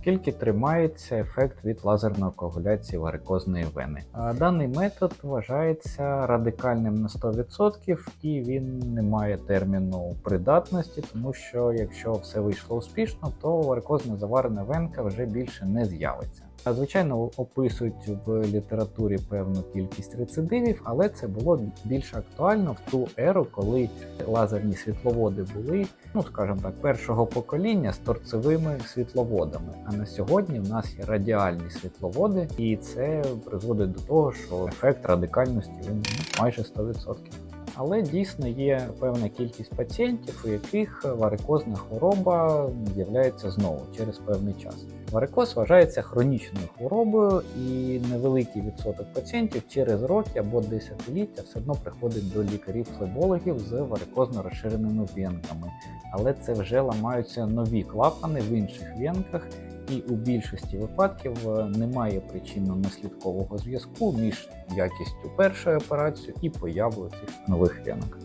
наскільки тримається ефект від лазерної коагуляції варикозної вени. Даний метод вважається радикальним на 100% і він не має терміну придатності, тому що якщо все вийшло успішно, то варикозна заварена венка вже більше не з'явиться. Звичайно, описують в літературі певну кількість рецидивів, але це було більш актуально в ту еру, коли лазерні світловоди були, ну скажімо так, першого покоління з торцевими світловодами. А на сьогодні в нас є радіальні світловоди, і це призводить до того, що ефект радикальності він ну, майже 100%. Але дійсно є певна кількість пацієнтів, у яких варикозна хвороба з'являється знову через певний час. Варикоз вважається хронічною хворобою, і невеликий відсоток пацієнтів через роки або десятиліття все одно приходить до лікарів-флебологів з варикозно розширеними венками. Але це вже ламаються нові клапани в інших венках, і у більшості випадків е, немає причинно-наслідкового зв'язку між якістю першої операції і появою цих нових венок.